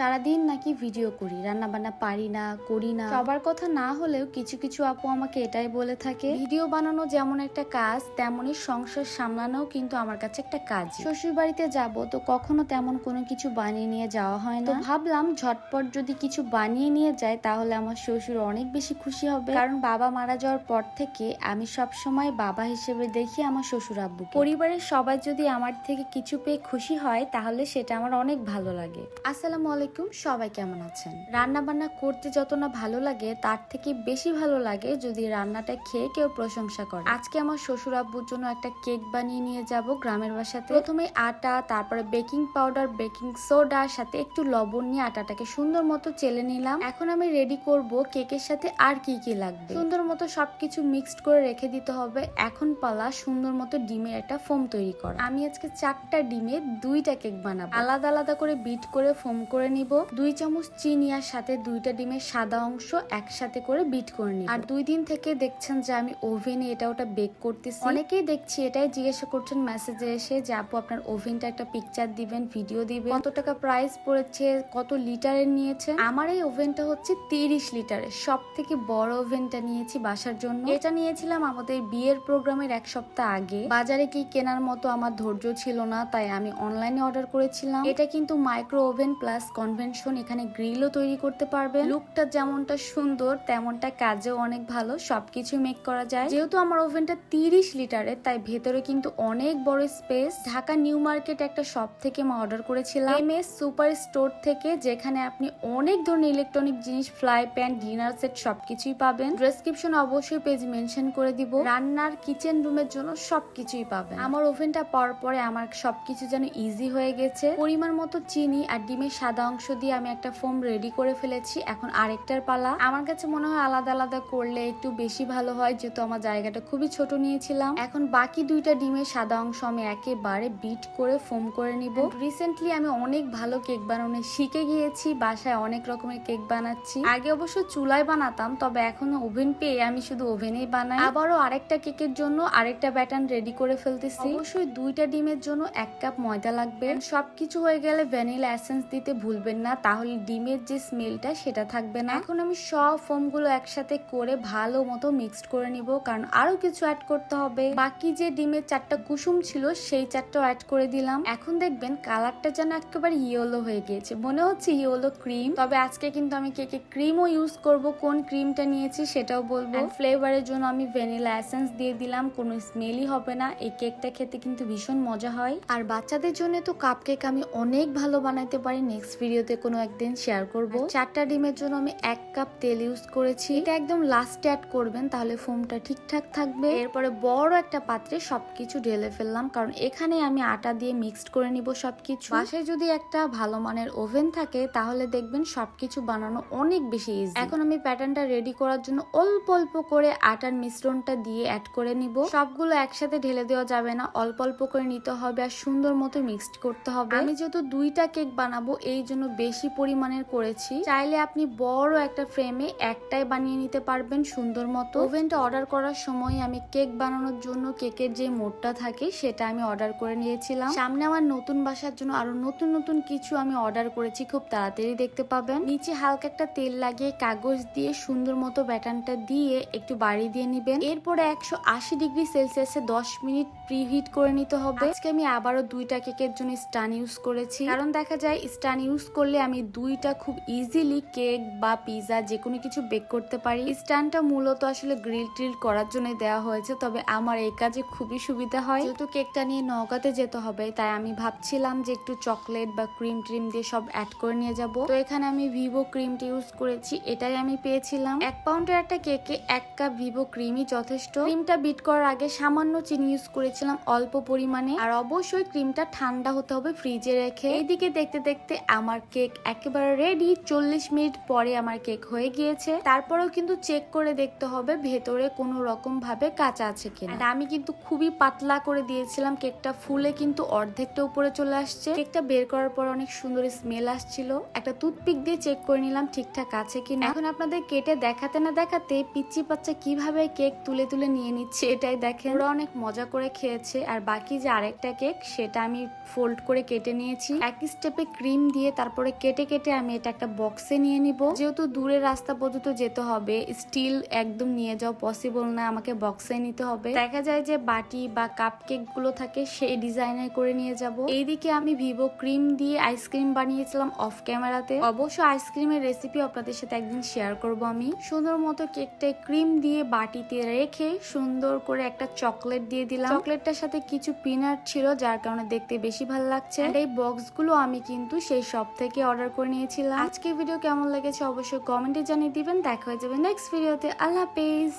সারাদিন নাকি ভিডিও করি রান্না বান্না পারি না, করি না। সবার কথা না হলেও কিছু কিছু আপু আমাকে এটাই বলে থাকে ভিডিও বানানো যেমন একটা কাজ, তেমনই সংসার সামলানোও কিন্তু আমার কাছে একটা কাজ শ্বশুর বাড়িতে যাব তো কখনো তেমন কোনো কিছু বানিয়ে নিয়ে যাওয়া হয় না। ভাবলাম ঝটপট যদি কিছু বানিয়ে নিয়ে যায় তাহলে আমার শ্বশুর অনেক বেশি খুশি হবে। কারণ বাবা মারা যাওয়ার পর থেকে আমি সব সময় বাবা হিসেবে দেখি আমার শ্বশুর আব্বু পরিবারের সবাই যদি আমার থেকে কিছু পেয়ে খুশি হয় তাহলে সেটা আমার অনেক ভালো লাগে। আসসালামু আলাইকুম। সবাই কেমন আছেন? রান্না বান্না করতে যত না ভালো লাগে, তার থেকে বেশি ভালো লাগে যদি রান্নাটা খেয়ে কেউ প্রশংসা করে। আজকে আমার শ্বশুর আব্বুর জন্য একটা কেক বানিয়ে নিয়ে যাব গ্রামের বাসাতে। প্রথমে আটা, তারপরে বেকিং পাউডার, বেকিং সোডার সাথে একটু লবণ নিয়ে আটাটাকে সুন্দর মতো চেলে নিলাম। এখন আমি রেডি করব কেকের সাথে আর কি কি লাগবে। সুন্দর মতো সবকিছু মিক্সড করে রেখে দিতে হবে। এখন পালা সুন্দর মতো ডিমের একটা ফোম তৈরি করা। আমি আজকে চারটা ডিমে দুইটা কেক বানাবো। আলাদা আলাদা করে বিট করে ফোম করে নিব। দুই চামচ চিনি আর সাথে দুইটা ডিমের সাদা অংশ একসাথে করে বিট করে নিব। আর দুই দিন থেকে দেখছেন যে আমি ওভেনে এটা ওটা বেক করতেছি। অনেকেই দেখছি এটাই জিজ্ঞাসা করছেন মেসেজে এসে যে, আপু, আপনার ওভেনটা একটা পিকচার দিবেন ভিডিও দিবেন। কত টাকা প্রাইস পড়েছে? কত লিটারের নিয়েছে আমার এই ওভেনটা হচ্ছে তিরিশ লিটারের সব থেকে বড় ওভেনটা নিয়েছি বাসার জন্য। এটা নিয়েছিলাম আমাদের বিয়ের প্রোগ্রামের এক সপ্তাহ আগে। বাজারে কি কেনার মতো আমার ধৈর্য ছিল না, তাই আমি অনলাইনে অর্ডার করেছিলাম। এটা কিন্তু মাইক্রো ওভেন প্লাস কনভেনশন এখানে গ্রিলও তৈরি করতে পারবেন। লুকটা যেমনটা সুন্দর, তেমনটা কাজেও অনেক ভালো। সবকিছু মেক করা যায়। যেহেতু আমার ওভেনটা তিরিশ লিটারের, তাই ভেতরে কিন্তু অনেক বড় স্পেস ঢাকা নিউ মার্কেট একটা শপ থেকে আমি অর্ডার করেছিলাম। এম এস সুপার স্টোর থেকে যেখানে আপনি অনেক ধরনের ইলেকট্রনিক জিনিস ফ্লাই প্যান ডিনার সেট সবকিছুই পাবেন। ডেসক্রিপশন অবশ্যই পেজ মেনশন করে দিব। রান্নার কিচেন রুমের জন্য সবকিছুই পাবেন। আমার ওভেনটা পাওয়ার পরে আমার সবকিছু যেন ইজি হয়ে গেছে। পরিমাণ মতো চিনি আর ডিমের সাদা অংশ দিয়ে আমি একটা ফোম রেডি করে ফেলেছি। এখন আরেকটার পালা। আমার কাছে মনে হয় আলাদা আলাদা করলে একটু বেশি ভালো হয়, যেহেতু আমার জায়গাটা খুবই ছোট নিয়েছিলাম। এখন বাকি দুইটা ডিমের সাদা অংশ আমি একেবারে বিট করে ফোম করে নিব। রিসেন্টলি আমি অনেক ভালো কেক বানানো শিখে গিয়েছি, বাসায় অনেক রকমের কেক বানাচ্ছি। আগে অবশ্য চুলায় বানাতাম, তবে এখন ওভেন পেয়ে আমি শুধু ওভেনেই বানাই। আবারও আরেকটা কেকের জন্য আরেকটা ব্যাটার্ন রেডি করে ফেলতেছি। অবশ্যই দুইটা ডিমের জন্য এক কাপ ময়দা লাগবে। সবকিছু হয়ে গেলে ভ্যানিলা এসেন্স দিতে ভুলবেন না তাহলে ডিমের যে স্মেলটা সেটা থাকবে না। এখন আমি সব ফোমগুলো একসাথে করে ভালো মতো মিক্সড করে নিব কারণ আরও কিছু অ্যাড করতে হবে। বাকি যে ডিমের চারটা কুসুম ছিল সেই চারটাও অ্যাড করে দিলাম। এখন দেখবেন কালারটা যেন একেবারে ইয়েলো হয়ে গিয়েছে। মনে হচ্ছে ইয়েলো ক্রিম তবে আজকে কিন্তু আমি কেকে ক্রিমও ইউজ করব কোন ক্রিমটা নিয়েছি সেটাও বলব। ফ্লেভারের জন্য আমি ভ্যানিলা এসেন্স দিয়ে দিলাম কোনো স্মেলই হবে না। এই কেকটা খেতে কিন্তু ভীষণ মজা হয়। আর বাচ্চাদের জন্য তো কাপ কেক আমি অনেক ভালো বানাইতে পারি নেক্সট ভিডিওতে কোনো একদিন শেয়ার করব। চারটা ডিমের জন্য আমি এক কাপ তেল ইউজ করেছি। এটা একদম লাস্টে অ্যাড করবেন তাহলে ফোমটা ঠিকঠাক থাকবে। এরপরে বড় একটা পাত্রে সবকিছু ঢেলে ফেললাম কারণ এখানে আমি আটা দিয়ে মিক্সড করে নিব সবকিছু। বাসায় যদি একটা ভালো মানের ওভেন থাকে তাহলে দেখবেন সবকিছু বানানো অনেক বেশি ইজি এখন আমি প্যাটার্নটা রেডি করার জন্য অল্প অল্প করে আটার মিশ্রণটা দিয়ে অ্যাড করে নিব। সবগুলো একসাথে ঢেলে দেওয়া যাবে না অল্প অল্প করে নিতে হবে আর সুন্দর মতো মিক্সড করতে হবে। আমি যেহেতু দুইটা কেক বানাবো এই জন্য বেশি পরিমাণের করেছি। চাইলে আপনি বড় একটা ফ্রেমে একটাই বানিয়ে নিতে পারবেন সুন্দর মতো। ওভেনটা অর্ডার করার সময় আমি কেক বানানোর জন্য কেকের যে মোডটা থাকে সেটা আমি অর্ডার করে নিয়েছিলাম। সামনে আমার নতুন বাসার জন্য আরও নতুন নতুন কিছু আমি অর্ডার করেছি, খুব তাড়াতাড়ি দেখতে পাবেন। নিচে হালকা একটা তেল লাগিয়ে কাগজ দিয়ে সুন্দর মতো ব্যাটানটা দিয়ে একটু বাড়ি দিয়ে নিবেন। এরপরে একশো আশি ডিগ্রি সেলসিয়াসে দশ মিনিট প্রিহিট করে নিতে হবে। আজকে আমি আবারও দুইটা কেকের জন্য স্টান ইউজ করেছি। কারণ দেখা যায় স্টান ইউজ করলে আমি দুইটা খুব ইজিলি কেক বা পিৎজা যে কোনো কিছু বেক করতে পারি। স্ট্যান্ডটা মূলত আসলে গ্রিল ট্রিল করার জন্য দেওয়া হয়েছে, তবে আমার এই কাজে খুবই সুবিধা হয়। যেহেতু কেকটা নিয়ে নগাতে যেতে হবে, তাই আমি ভাবছিলাম যে একটু চকলেট বা ক্রিম ট্রিম দিয়ে সব অ্যাড করে নিয়ে যাব। তো এখানে আমি ভিভো ক্রিমটি ইউজ করেছি, এটাই আমি পেয়েছিলাম। এক পাউন্ডের একটা কেকে এক কাপ ভিভো ক্রিমই যথেষ্ট। ক্রিমটা বিট করার আগে সামান্য চিনি ইউজ করেছিলাম অল্প পরিমাণে। আর অবশ্যই ক্রিমটা ঠান্ডা হতে হবে ফ্রিজে রেখে। এইদিকে দেখতে দেখতে আমার কেক একেবারে রেডি চল্লিশ মিনিট পরে আমার কেক হয়ে গিয়েছে। তারপরেও কিন্তু চেক করে দেখতে হবে ভেতরে কোনো রকম ভাবে কাঁচা আছে কিনা। আর আমি কিন্তু খুবই পাতলা করে দিয়েছিলাম কেকটা। ফুলে কিন্তু অর্ধেকটা উপরে চলে আসছে। কেকটা বের করার পর অনেক সুন্দর স্মেল আসছিল। একটা টুথপিক দিয়ে চেক করে নিলাম ঠিকঠাক আছে কিনা। এখন আপনাদের কেটে দেখাতে না দেখাতে পিচ্ছি বাচ্চা কীভাবে কেক তুলে তুলে নিয়ে নিচ্ছে এটাই দেখেন। ওরা অনেক মজা করে খেয়েছে। আর বাকি যে আরেকটা কেক, সেটা আমি ফোল্ড করে কেটে নিয়েছি। এক স্টেপে ক্রিম দিয়ে তার তারপরে কেটে কেটে আমি এটা একটা বক্সে নিয়ে নিব। যেহেতু দূরের রাস্তা পর্যন্ত যেতে হবে স্টিল একদম নিয়ে যাওয়া পসিবল না, আমাকে বক্সে নিতে হবে। দেখা যায় যে বাটি বা কাপগুলো থাকে, সেই ডিজাইনের করে নিয়ে যাব। এইদিকে আমি ভিভো ক্রিম দিয়ে আইসক্রিম বানিয়েছিলাম অফ ক্যামেরাতে অবশ্য আইসক্রিমের রেসিপি আপনাদের সাথে একদিন শেয়ার করব আমি। সুন্দর মতো কেকটা ক্রিম দিয়ে বাটিতে রেখে সুন্দর করে একটা চকলেট দিয়ে দিলাম। চকলেটটার সাথে কিছু পিনাট ছিল, যার কারণে দেখতে বেশি ভালো লাগছে। এই বক্সগুলো আমি কিন্তু সেই শপ থেকে অর্ডার করে নিয়েছিলাম। আজকে ভিডিও কেমন লেগেছে অবশ্যই কমেন্টে জানিয়ে দিবেন। দেখা হয়ে যাবে নেক্সট ভিডিওতে আল্লাহ হাফেজ।